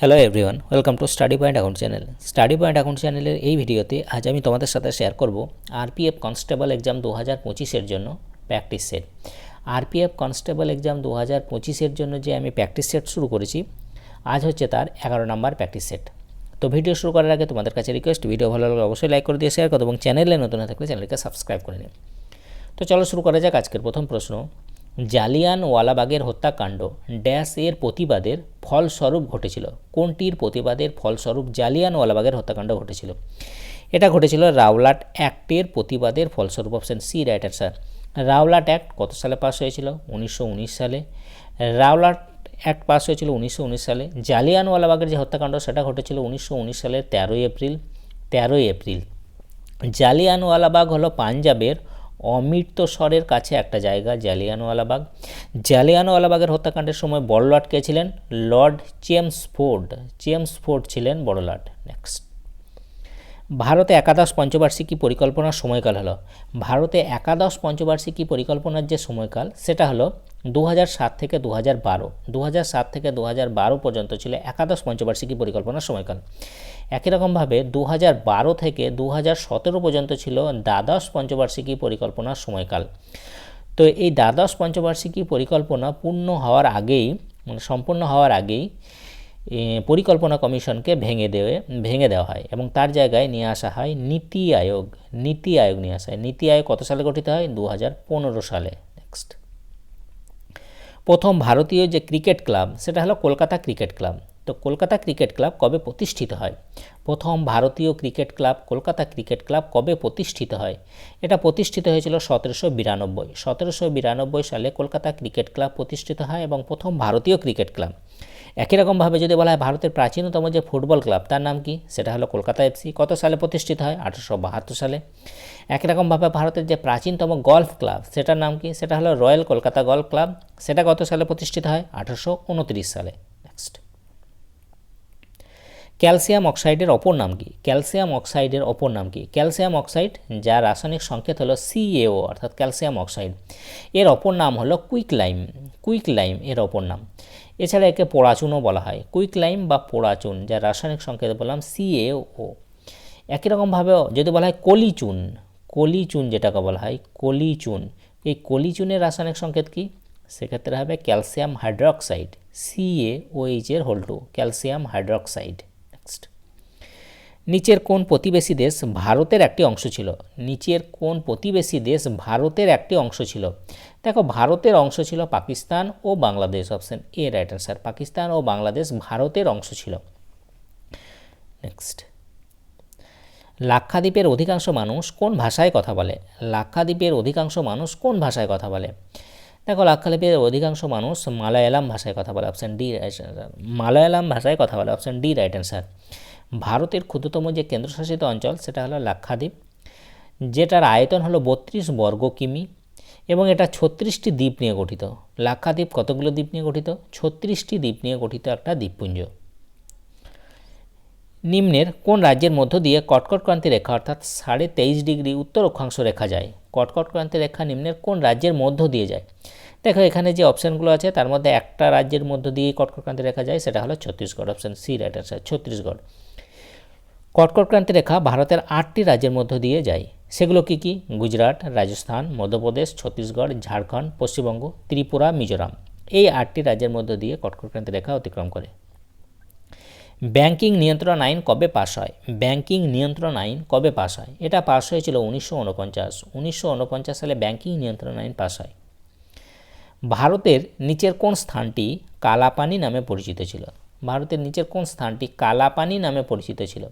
Hello everyone welcome to Study Point Account channel Study Point Account চ্যানেলের এই ভিডিওতে আজ আমি তোমাদের সাথে শেয়ার করব আরপিএফ কনস্টেবল এক্সাম দু হাজার পঁচিশের জন্য practice set RPF constable exam দু হাজার পঁচিশের জন্য যে আমি প্র্যাকটিস সেট শুরু করেছি, আজ হচ্ছে তার এগারো নম্বর প্র্যাকটিস সেট তো ভিডিও শুরু করার আগে তোমাদের কাছে রিকোয়েস্ট ভিডিও ভালো লাগলে অবশ্যই লাইক করে দিয়ে শেয়ার করো এবং চ্যানেলে নতুন থাকলে চ্যানেলকে সাবস্ক্রাইব করে নিন তো চলো শুরু করা যাক আজকের প্রথম প্রশ্ন। জালিয়ান ওয়ালাবাগের হত্যাকাণ্ড ড্যাশ এর প্রতিবাদের ফলস্বরূপ ঘটেছিল। কোনটির প্রতিবাদের ফলস্বরূপ জালিয়ান ওয়ালাবাগের হত্যাকাণ্ড ঘটেছিল? এটা ঘটেছিল রাওলাট অ্যাক্টের প্রতিবাদের ফলস্বরূপ। Option C right answer Rowlatt act কত সালে পাস হয়েছিল? উনিশশো উনিশ সালে। রাওলাট অ্যাক্ট পাস হয়েছিল উনিশশো উনিশ সালে। জালিয়ানওয়ালাবাগের যে হত্যাকাণ্ড, সেটা ঘটেছিল উনিশশো উনিশ সালের তেরোই এপ্রিল। তেরোই এপ্রিল। জালিয়ানওয়ালাবাগ হলো পাঞ্জাবের অমৃতসরের কাছে একটা জায়গা, জালিয়ানওয়ালাবাগ। জালিয়ানওয়ালাবাগের হত্যাকাণ্ডের সময় বড়লাট কে ছিলেন? Lord Chelmsford. চেমসফোর্ড ছিলেন বড়লাট। নেক্সট ভারতে একাদশ পঞ্চবার্ষিকী পরিকল্পনার সময়কাল হলো। ভারতে একাদশ পঞ্চবার্ষিকী পরিকল্পনার যে সময়কাল, সেটা হলো দু সাত থেকে দু হাজার বারো। দু সাত থেকে দু বারো পর্যন্ত ছিল একাদশ পঞ্চবার্ষিকী পরিকল্পনার সময়কাল। একই রকমভাবে দু বারো থেকে দু সতেরো পর্যন্ত ছিল দ্বাদশ পঞ্চবার্ষিকী পরিকল্পনার সময়কাল। তো এই দ্বাদশ পঞ্চবার্ষিকী পরিকল্পনা পূর্ণ হওয়ার আগেই মানে সম্পূর্ণ হওয়ার আগেই পরিকল্পনা কমিশনকে ভেঙে দেবে ভেঙে দেওয়া হয় এবং তার জায়গায় নিয়ে আসা হয় নীতি আয়োগ নীতি আয়োগ নিয়ে আসা হয়। নীতি আয়োগ কত সালে গঠিত হয়? দু হাজার পনেরো সালে। নেক্সট প্রথম ভারতীয় যে ক্রিকেট ক্লাব, সেটা হলো কলকাতা ক্রিকেট ক্লাব। তো কলকাতা ক্রিকেট ক্লাব কবে প্রতিষ্ঠিত হয়? প্রথম ভারতীয় cricket club, Kolkata cricket club কবে প্রতিষ্ঠিত হয়? এটা প্রতিষ্ঠিত হয়েছিল সতেরোশো বিরানব্বই। সতেরোশো বিরানব্বই সালে কলকাতা ক্রিকেট ক্লাব প্রতিষ্ঠিত হয় এবং প্রথম ভারতীয় ক্রিকেট ক্লাব। একই রকমভাবে যদি বলা হয় ভারতের প্রাচীনতম যে ফুটবল ক্লাব, তার নাম কি? সেটা হলো কলকাতা এফসি কত সালে প্রতিষ্ঠিত হয়? আঠারোশো বাহাত্তর সালে। একই রকমভাবে ভারতের যে প্রাচীনতম গলফ ক্লাব, সেটার নাম কি? সেটা হলো রয়্যাল কলকাতা গলফ ক্লাব। সেটা কত সালে প্রতিষ্ঠিত হয়? আঠারোশো উনত্রিশ সালে। নেক্সট ক্যালসিয়াম অক্সাইডের অপর নাম কি? ক্যালসিয়াম অক্সাইডের অপর নাম কি? ক্যালসিয়াম অক্সাইড, যার রাসায়নিক সংকেত হলো সিএও অর্থাৎ ক্যালসিয়াম অক্সাইড। এর অপর নাম হলো কুইক লাইম কুইক লাইম এর অপর নাম। এছাড়া একে পোড়াচুনও বলা হয়। কুইক লাইম বা পোড়াচুন যার রাসায়নিক সংকেত বললাম সিএও একই রকমভাবে যদি বলা হয় কলিচুন কলিচুন যেটাকে বলা হয়, কলিচুন। এই কলিচুনের রাসায়নিক সংকেত কি? সেক্ষেত্রে হবে ক্যালসিয়াম হাইড্রক্সাইড সিএ ওইচ এর whole two, calcium hydroxide. Next নিচের কোন প্রতিবেশী দেশ ভারতের একটি অংশ ছিল। নিচের কোন প্রতিবেশী দেশ ভারতের একটি অংশ ছিল। দেখো, ভারতের অংশ ছিল পাকিস্তান ও Bangladesh option A right answer Pakistan ও বাংলাদেশ ভারতের অংশ ছিল। নেক্সট লাক্ষাদ্বীপের অধিকাংশ মানুষ কোন ভাষায় কথা বলে? লাক্ষাদ্বীপের অধিকাংশ মানুষ কোন ভাষায় কথা বলে? দেখো, লাক্ষাদ্বীপের অধিকাংশ মানুষ মালায়ালাম ভাষায় কথা বলে অপশান ডি মালায়ালাম ভাষায় কথা বলে অপশান ডি রাইট অ্যান্সার ভারতের ক্ষুদ্রতম যে কেন্দ্রশাসিত অঞ্চল, সেটা হলো লাক্ষাদ্বীপ, যেটার আয়তন হলো বত্রিশ বর্গ কিমি এবং এটা ছত্রিশটি দ্বীপ নিয়ে গঠিত। লাক্ষাদ্বীপ কতগুলো দ্বীপ নিয়ে গঠিত? ছত্রিশটি দ্বীপ নিয়ে গঠিত একটা দ্বীপপুঞ্জ। নিম্নের কোন রাজ্যের মধ্য দিয়ে কটকট ক্রান্তি রেখা অর্থাৎ সাড়ে তেইশ ডিগ্রি উত্তর অক্ষাংশ রেখা যায়? কটকট ক্রান্তি রেখা নিম্নের কোন রাজ্যের মধ্য দিয়ে যায়? দেখো, এখানে যে অপশানগুলো আছে, তার মধ্যে একটা রাজ্যের মধ্য দিয়ে কটকট ক্রান্তি রেখা যায়, সেটা হলো Chhattisgarh, option C right answer Chhattisgarh. কটকট ক্রান্তি রেখা ভারতের আটটি রাজ্যের মধ্য দিয়ে যায়। সেগুলো কি কি? গুজরাট, রাজস্থান, মধ্যপ্রদেশ, ছত্তিশগড়, ঝাড়খণ্ড, পশ্চিমবঙ্গ, ত্রিপুরা, মিজোরাম। এই আটটি রাজ্যের মধ্য দিয়ে কটকট ক্রান্তি রেখা অতিক্রম করে। ব্যাংকিং নিয়ন্ত্রণ আইন কবে পাস হয়? ব্যাংকিং নিয়ন্ত্রণ আইন কবে পাস হয়? এটা পাস হয়েছিল উনিশশো উনপঞ্চাশ উনিশশো উনপঞ্চাশ সালে ব্যাংকিং নিয়ন্ত্রণ আইন পাস হয়। ভারতের নিচের কোন স্থানটি কালাপানি নামে পরিচিত ছিল? ভারতের নিচের কোন স্থানটি কালাপানি নামে পরিচিত ছিল?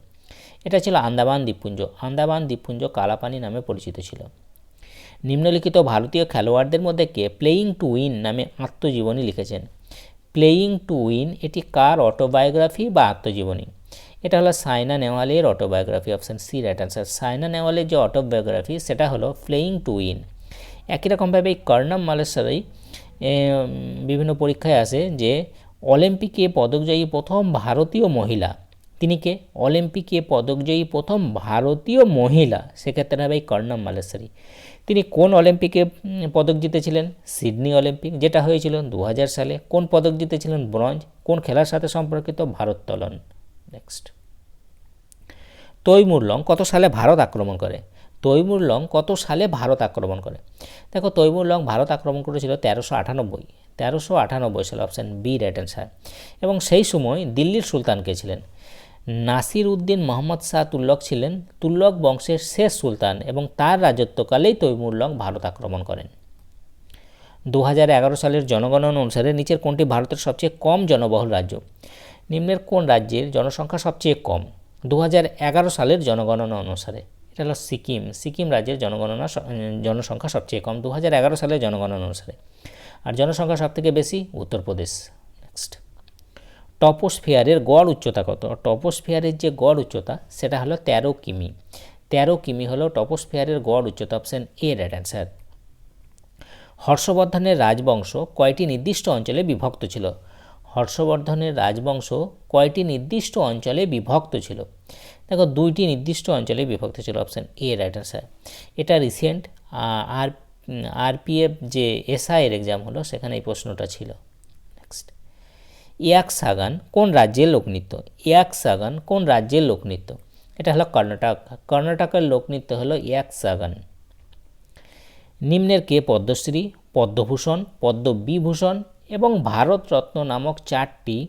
এটা ছিল আন্দামান দ্বীপপুঞ্জ। আন্দামান দ্বীপপুঞ্জ কালাপানি নামে পরিচিত ছিল। নিম্নলিখিত ভারতীয় খেলোয়াড়দের মধ্যে কে? প্লেয়িং টু উইন নামে আত্মজীবনী লিখেছেন। প্লেয়িং টু উইন এটি কার অটোবায়োগ্রাফি বা আত্মজীবনী? এটা হলো Saina নেওয়ালের autobiography option C right answer Saina নেওয়ালের যে অটোবায়োগ্রাফি সেটা হলো প্লেয়িং টু উইন একই রকমভাবে এই কর্ণম মালেশ্বরী বিভিন্ন পরীক্ষায় আসে যে অলিম্পিকে পদকজয়ী প্রথম ভারতীয় মহিলা, তিনি কে? অলিম্পিকে পদকজয়ী প্রথম ভারতীয় মহিলা, সেক্ষেত্রে হবে এই কর্ণম মালেশ্বরী। তিনি কোন অলিম্পিকে পদক জিতেছিলেন? সিডনি অলিম্পিক, যেটা হয়েছিল দু হাজার সালে। কোন পদক জিতেছিলেন? ব্রঞ্জ। কোন খেলার সাথে সম্পর্কিত? ভারোত্তোলন নেক্সট তৈমুরলং কত সালে ভারত আক্রমণ করে? তৈমুরলং কত সালে ভারত আক্রমণ করে? দেখো তৈমুরলং ভারত আক্রমণ করেছিল তেরোশো আটানব্বই। তেরোশো আটানব্বই সালে, অপশান বি, রাইট অ্যান্সার। এবং সেই সময় দিল্লির সুলতান কে ছিলেন? নাসির উদ্দিন মোহাম্মদ শাহ তুল্লক ছিলেন তুল্লক বংশের শেষ সুলতান এবং তার রাজত্বকালেই তৈমুরলং ভারত আক্রমণ করেন। দু হাজার এগারো সালের জনগণনা অনুসারে নিচের কোনটি ভারতের সবচেয়ে কম জনবহুল রাজ্য? নিম্নের কোন রাজ্যের জনসংখ্যা সবচেয়ে কম? দু হাজার এগারো সালের জনগণনা অনুসারে। এটা হলো সিকিম। সিকিম রাজ্যের জনগণনা জনসংখ্যা সবচেয়ে কম। দু হাজার এগারো সালের জনগণনা অনুসারে। আর জনসংখ্যা সবথেকে বেশি? উত্তরপ্রদেশ। নেক্সট টপোস্ফিয়ারের গড় উচ্চতা কত? টপোস্ফিয়ারের যে গড় উচ্চতা, সেটা হলো তেরো কিমি। তেরো কিমি হলো টপোস্ফিয়ারের গড় উচ্চতা অপশান এ রাইট অ্যান্সার। হর্ষবর্ধনের রাজবংশ কয়টি নির্দিষ্ট অঞ্চলে বিভক্ত ছিল? হর্ষবর্ধনের রাজবংশ কয়টি নির্দিষ্ট অঞ্চলে বিভক্ত ছিল? দেখো, দুইটি নির্দিষ্ট অঞ্চলে বিভক্ত ছিল অপশান এ রাইট অ্যান্সার। এটা রিসেন্ট আর আরপিএফ যে এসআইয়ের এক্সাম হলো, সেখানে এই প্রশ্নটা ছিল। নেক্সট ইয়াক সাগান, কোন রাজ্যের লোকনৃত্য ইয়াক সাগান, কোন রাজ্যের লোকনৃত্য এটা হলো কর্ণাটক। কর্ণাটকের লোকনৃত্য হলো ইয়াক সাগান। নিম্নের কে পদ্মশ্রী? পদ্মভূষণ, পদ্মবিভূষণ এবং ভারতরত্ন নামক চারটি,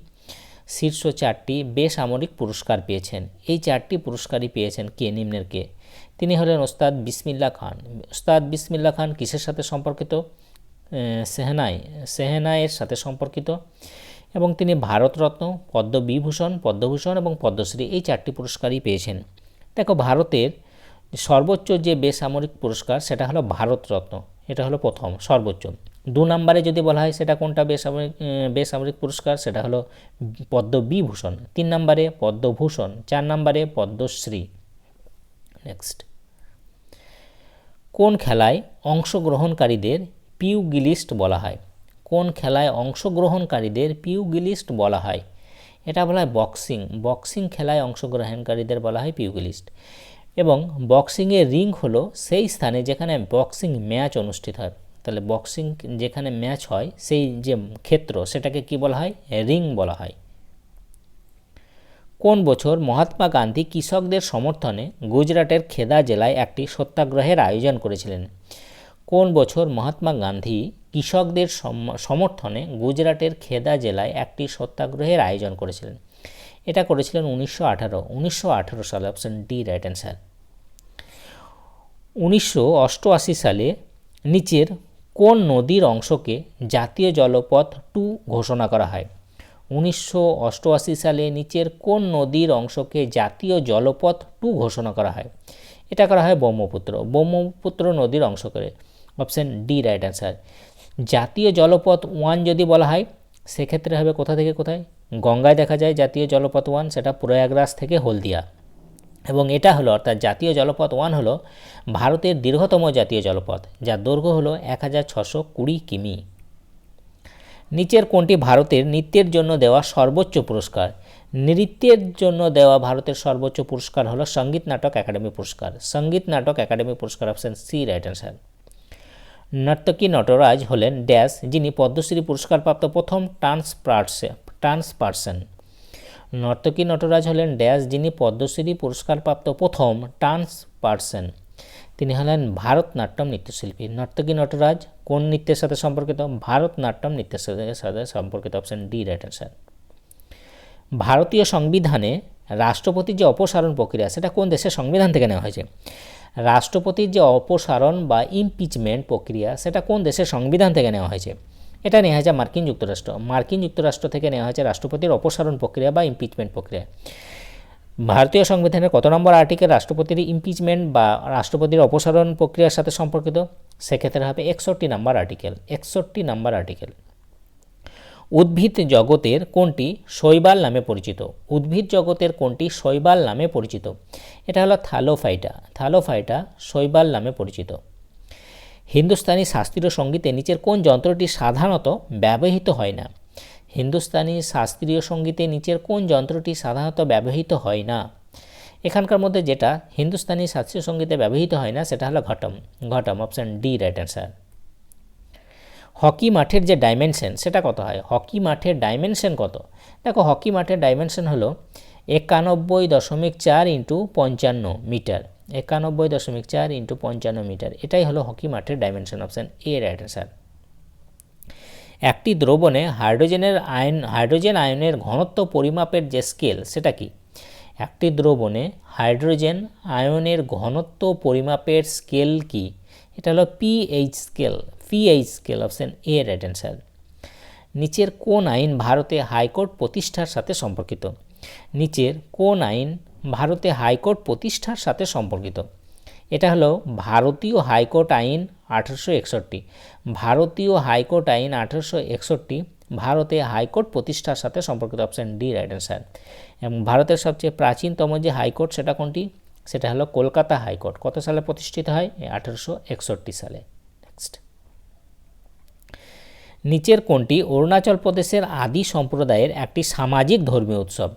শীর্ষ চারটি বেসামরিক পুরস্কার পেয়েছেন। এই চারটি পুরস্কারই পেয়েছেন কে? নিম্নের কে? তিনি হলেন ওস্তাদ বিসমিল্লা খান। ওস্তাদ বিসমিল্লা খান কিসের সাথে সম্পর্কিত? সেহনাই। সেহনাইয়ের সাথে সম্পর্কিত। এবং তিনি ভারতরত্ন, পদ্মবিভূষণ, পদ্মভূষণ এবং পদ্মশ্রী এই চারটি পুরস্কারই পেয়েছেন। দেখো, ভারতের সর্বোচ্চ যে বেসামরিক পুরস্কার, সেটা হলো ভারতরত্ন। এটা হলো প্রথম, সর্বোচ্চ। দু নম্বরে যদি বলা হয় সেটা কোনটা বেসামরিক বেসামরিক পুরস্কার, সেটা হলো পদ্মবিভূষণ। তিন নম্বরে পদ্মভূষণ, চার নম্বরে পদ্মশ্রী। নেক্সট কোন খেলায় অংশগ্রহণকারীদের পিউগিলিস্ট বলা হয়? কোন খেলায় অংশগ্রহণকারীদের পিউগিলিস্ট বলা হয়? এটা বলা হয় বক্সিং। বক্সিং খেলায় অংশগ্রহণকারীদের বলা হয় পিউগিলিস্ট এবং বক্সিংয়ের রিং হলো সেই স্থানে যেখানে বক্সিং ম্যাচ অনুষ্ঠিত হয়। তাহলে বক্সিং যেখানে ম্যাচ হয়, সেই যে ক্ষেত্র সেটাকে কি বলা হয়? রিং বলা হয়। কোন বছর মহাত্মা গান্ধী কৃষকদের সমর্থনে গুজরাটের খেদা জেলায় একটি সত্যাগ্রহের আয়োজন করেছিলেন? কোন বছর মহাত্মা গান্ধী কৃষকদের সম- সমর্থনে গুজরাটের খেদা জেলায় একটি সত্যাগ্রহের আয়োজন করেছিলেন। এটা করেছিলেন উনিশশো আঠারো উনিশশো আঠারো সালে অপশন ডি রাইট অ্যান্সার। উনিশশো অষ্টআশি সালে নিচের কোন নদীর অংশকে জাতীয় জলপথ টু ঘোষণা করা হয়? উনিশশো অষ্টআশি সালে নিচের কোন নদীর অংশকে জাতীয় জলপথ টু ঘোষণা করা হয়? এটা করা হয় ব্রহ্মপুত্র ব্রহ্মপুত্র নদীর অংশ করে অপশান ডি রাইট অ্যান্সার। জাতীয় জলপথ ওয়ান যদি বলা হয়, সেক্ষেত্রে হবে কোথা থেকে কোথায়? গঙ্গায় দেখা যায় জাতীয় জলপথ ওয়ান সেটা প্রয়াগরাজ থেকে হলদিয়া। এবং এটা হলো, অর্থাৎ জাতীয় জলপথ ওয়ান হলো ভারতের দীর্ঘতম জাতীয় জলপথ, যার দৈর্ঘ্য হলো এক হাজার ছশো কুড়ি কিমি। নিচের কোনটি ভারতের নৃত্যের জন্য দেওয়া সর্বোচ্চ পুরস্কার? নৃত্যের জন্য দেওয়া ভারতের সর্বোচ্চ পুরস্কার হলো সংগীত নাটক একাডেমি পুরস্কার। সংগীত নাটক একাডেমি পুরস্কার option C right answer Narthaki Nataraj হলেন ড্যাশ, যিনি পদ্মশ্রী পুরস্কারপ্রাপ্ত প্রথম trans trans person Narthaki Nataraj হলেন ড্যাশ, যিনি পদ্মশ্রী পুরস্কারপ্রাপ্ত প্রথম ট্রান্স পার্সন তিনি হলেন ভারতনাট্যম নৃত্যশিল্পী। নর্তকী নটরাজ কোন নৃত্যের সাথে সম্পর্কিত? ভারতনাট্যম নৃত্যের সাথে সাথে সম্পর্কিত অপশন ডি রাইট অ্যান্সার ভারতীয় সংবিধানে রাষ্ট্রপতির যে অপসারণ প্রক্রিয়া, সেটা কোন দেশের সংবিধান থেকে নেওয়া হয়েছে? রাষ্ট্রপতির যে অপসারণ বা ইমপিচমেন্ট প্রক্রিয়া, সেটা কোন দেশের সংবিধান থেকে নেওয়া হয়েছে? এটা নেওয়া হয়েছে মার্কিন যুক্তরাষ্ট্র। মার্কিন যুক্তরাষ্ট্র থেকে নেওয়া হয়েছে রাষ্ট্রপতির অপসারণ প্রক্রিয়া বা ইমপিচমেন্ট প্রক্রিয়া। ভারতীয় সংবিধানের কত নম্বর আর্টিকেল রাষ্ট্রপতির ইমপিচমেন্ট বা রাষ্ট্রপতির অপসারণ প্রক্রিয়ার সাথে সম্পর্কিত? সেক্ষেত্রে হবে একষট্টি নাম্বার আর্টিকেল একষট্টি নাম্বার আর্টিকেল উদ্ভিদ জগতের কোনটি শৈবাল নামে পরিচিত? উদ্ভিদ জগতের কোনটি শৈবাল নামে পরিচিত? এটা হলো থ্যালোফাইটা থ্যালোফাইটা শৈবাল নামে পরিচিত। হিন্দুস্তানি শাস্ত্রীয় সঙ্গীতে নিচের কোন যন্ত্রটি সাধারণত ব্যবহৃত হয় না? হিন্দুস্তানি শাস্ত্রীয় সঙ্গীতে নিচের কোন যন্ত্রটি সাধারণত ব্যবহৃত হয় না? এখানকার মধ্যে যেটা হিন্দুস্তানি শাস্ত্রীয় সঙ্গীতে ব্যবহৃত হয় না, সেটা হলো ghatam. Ghatam option D right answer hockey মাঠের যে ডাইমেনশন সেটা কত হয়? হকি মাঠের ডাইমেনশন কত? দেখো, হকি মাঠের ডাইমেনশন হলো একানব্বই দশমিক চার ইন্টু পঞ্চান্ন মিটার। একানব্বই দশমিক চার ইন্টু পঞ্চান্ন মিটার, এটাই হলো হকি মাঠের dimension option A right answer একটি দ্রবণে হাইড্রোজেনের আয়ন, হাইড্রোজেন আয়নের ঘনত্ব পরিমাপের যে স্কেল সেটা কি? একটি দ্রবণে হাইড্রোজেন আয়নের ঘনত্ব পরিমাপের স্কেল কি? এটা হলো pH scale pH scale option A right answer নিচের কোন আইন ভারতে হাইকোর্ট প্রতিষ্ঠার সাথে সম্পর্কিত। নিচের কোন আইন ভারতে হাইকোর্ট প্রতিষ্ঠার সাথে সম্পর্কিত। এটা হলো ভারতীয় হাইকোর্ট আইন আঠারোশো একষট্টি। ভারতীয় হাইকোর্ট আইন আঠারোশো একষট্টি ভারতে হাইকোর্ট প্রতিষ্ঠার সাথে সম্পর্কিত অপশান ডি রাইট অ্যান্সার এবং ভারতের সবচেয়ে প্রাচীনতম যে হাইকোর্ট সেটা কোনটি? সেটা হলো কলকাতা হাইকোর্ট কত সালে প্রতিষ্ঠিত হয়? আঠারোশো একষট্টি সালে। নিচের কোনটি অরুণাচল প্রদেশের আদি সম্প্রদায়ের একটি সামাজিক ধর্মীয় উৎসব।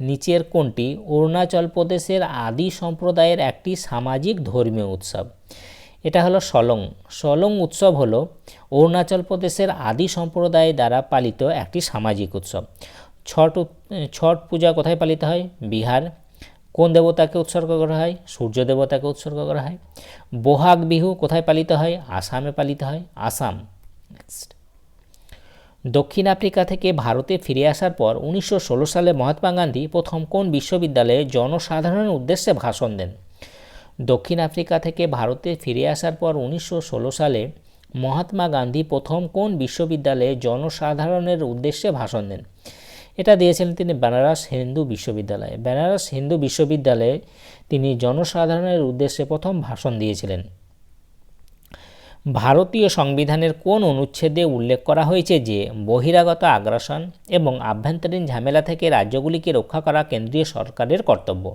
নিচের কোনটি অরুণাচল প্রদেশের আদি সম্প্রদায়ের একটি সামাজিক ধর্মীয় উৎসব। এটা হলো সলং। সলং উৎসব হলো অরুণাচল প্রদেশের আদি সম্প্রদায় দ্বারা পালিত একটি সামাজিক উৎসব। ছট ছট পূজা কোথায় পালিত হয়? বিহার। কোন দেবতাকে উৎসর্গ করা হয়? সূর্য দেবতাকে উৎসর্গ করা হয়। বোহাগ বিহু কোথায় পালিত হয়? আসামে পালিত হয়। আসাম। নেক্সট দক্ষিণ আফ্রিকা থেকে ভারতে ফিরে আসার পর উনিশশো ষোলো সালে মহাত্মা গান্ধী প্রথম কোন বিশ্ববিদ্যালয়ে জনসাধারণের উদ্দেশ্যে ভাষণ দেন? দক্ষিণ আফ্রিকা থেকে ভারতে ফিরে আসার পর উনিশশো ষোলো সালে মহাত্মা গান্ধী প্রথম কোন বিশ্ববিদ্যালয়ে জনসাধারণের উদ্দেশ্যে ভাষণ দেন? এটা দিয়েছিলেন তিনি বেনারস হিন্দু বিশ্ববিদ্যালয়ে। বেনারস হিন্দু বিশ্ববিদ্যালয়ে তিনি জনসাধারণের উদ্দেশ্যে প্রথম ভাষণ দিয়েছিলেন। ভারতীয় সংবিধানের কোন অনুচ্ছেদে উল্লেখ করা হয়েছে যে বহিরাগত আগ্রাসন এবং আভ্যন্তরীণ ঝামেলা থেকে রাজ্যগুলিকে রক্ষা করা কেন্দ্রীয় সরকারের কর্তব্য?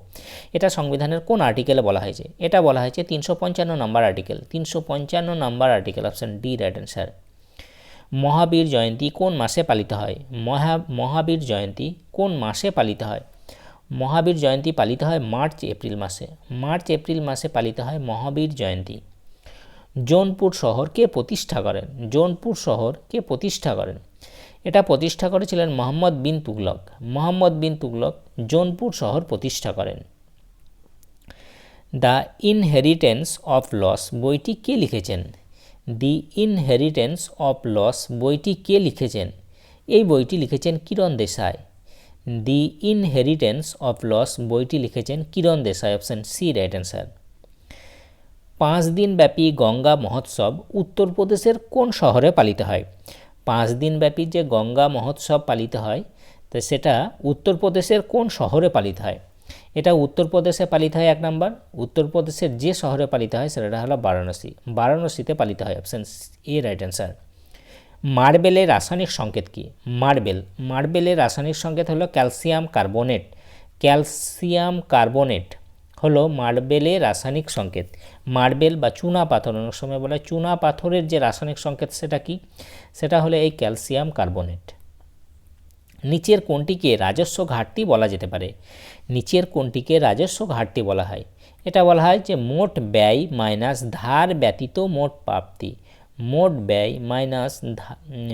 এটা সংবিধানের কোন আর্টিকেলে বলা হয়েছে? এটা বলা হয়েছে তিনশো পঞ্চান্ন নম্বর আর্টিকেল। তিনশো পঞ্চান্ন নম্বর article, option D right answer. Mahavir Jayanti কোন মাসে পালিত হয়? মহা, মহাবীর জয়ন্তী কোন মাসে পালিত হয়? মহাবীর জয়ন্তী পালিত হয় মার্চ, এপ্রিল মাসে। মার্চ, এপ্রিল মাসে পালিত হয় মহাবীর জয়ন্তী। জৌনপুর শহর কে প্রতিষ্ঠা করেন? জৌনপুর শহর কে প্রতিষ্ঠা করেন? এটা প্রতিষ্ঠা করেছিলেন মোহাম্মদ বিন তুগলক। মোহাম্মদ বিন তুগলক জৌনপুর শহর প্রতিষ্ঠা করেন। দ্য ইনহেরিটেন্স অফ লস বইটি কে লিখেছেন? দি ইনহেরিটেন্স অফ লস বইটি কে লিখেছেন? এই বইটি লিখেছেন Kiran Desai. The inheritance of loss বইটি লিখেছেন Kiran Desai, option C, right answer. পাঁচ দিনব্যাপী গঙ্গা মহোৎসব উত্তরপ্রদেশের কোন শহরে পালিত হয়? পাঁচ দিনব্যাপী যে গঙ্গা মহোৎসব পালিত হয়, তো সেটা উত্তরপ্রদেশের কোন শহরে পালিত হয়? এটা উত্তরপ্রদেশে পালিত হয় এক নম্বর। উত্তরপ্রদেশের যে শহরে পালিত হয় সেটা হলো বারাণসী। বারাণসীতে পালিত হয়। অপশান এ রাইট অ্যান্সার মার্বেলের রাসায়নিক সংকেত কি? মার্বেল। মার্বেলের রাসায়নিক সংকেত হলো ক্যালসিয়াম কার্বনেট। ক্যালসিয়াম কার্বনেট হলো মার্বেলের রাসায়নিক সংকেত। মার্বেল বা চুনা পাথর, অনেক সময় বলা চুনা পাথরের যে রাসায়নিক সংকেত সেটা কি? সেটা হলো এই ক্যালসিয়াম কার্বনেট। নিচের কোনটিকে রাজস্ব ঘাটতি বলা যেতে পারে। নিচের কোনটিকে রাজস্ব ঘাটতি বলা হয়। এটা বলা হয় যে মোট ব্যয় মাইনাস ধার ব্যতীত মোট প্রাপ্তি। মোট ব্যয় মাইনাস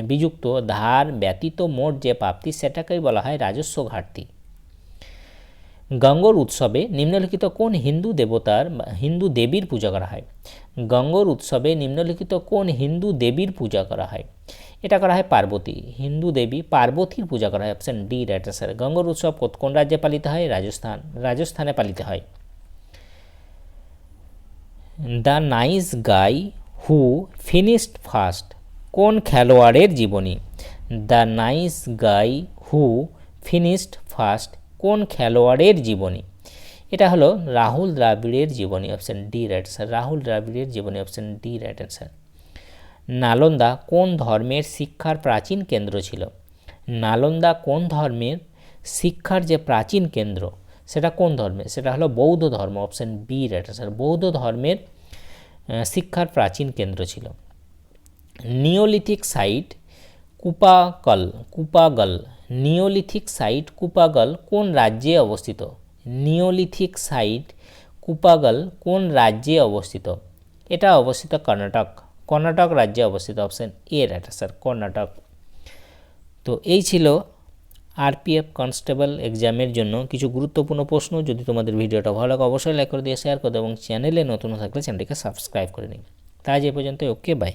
বিযুক্ত ধার ব্যতীত মোট যে প্রাপ্তি সেটাকেই বলা হয় রাজস্ব ঘাটতি। গঙ্গোর উৎসবে নিম্নলিখিত কোন হিন্দু দেবতার হিন্দু দেবীর পূজা করা হয়? গঙ্গর উৎসবে নিম্নলিখিত কোন হিন্দু দেবীর পূজা করা হয়? এটা করা হয় পার্বতী। হিন্দু দেবী পার্বতীর পূজা করা হয়। Option D right answer Gangaur উৎসব কোন রাজ্যে পালিত হয়? রাজস্থান। রাজস্থানে পালিত হয়। The nice guy who finished first. কোন খেলোয়াড়ের জীবনী? The nice guy who finished first কোন খেলোয়াড়ের জীবনী? এটা হলো রাহুল দ্রাবিড়ের জীবনী option D right sir Rahul দ্রাবিড়ের জীবনী option D right answer Nalanda কোন ধর্মের শিক্ষার প্রাচীন কেন্দ্র ছিল? নালন্দা কোন ধর্মের শিক্ষার যে প্রাচীন কেন্দ্র, সেটা কোন ধর্মের সেটা হলো বৌদ্ধ ধর্ম অপশান বি রাইট স্যার বৌদ্ধ ধর্মের শিক্ষার প্রাচীন কেন্দ্র ছিল। Neolithic site Kupgal, Kupgal neolithic site Kupgal কোন রাজ্যে অবস্থিত? নিওলিথিক সাইট কুপাগল কোন রাজ্যে অবস্থিত? এটা অবস্থিত কর্ণাটক। কর্ণাটক রাজ্যে অবস্থিত। Option A right sir Karnataka. তো এই ছিল আরপিএফ কনস্টেবল এক্সামের জন্য কিছু গুরুত্বপূর্ণ প্রশ্ন। যদি তোমাদের ভিডিওটা ভালো লাগে, অবশ্যই লাইক করে দিয়ে শেয়ার করে দাও এবং চ্যানেলে নতুন থাকলে চ্যানেলটিকে সাবস্ক্রাইব করে নিন তাই এ পর্যন্ত ওকে বাই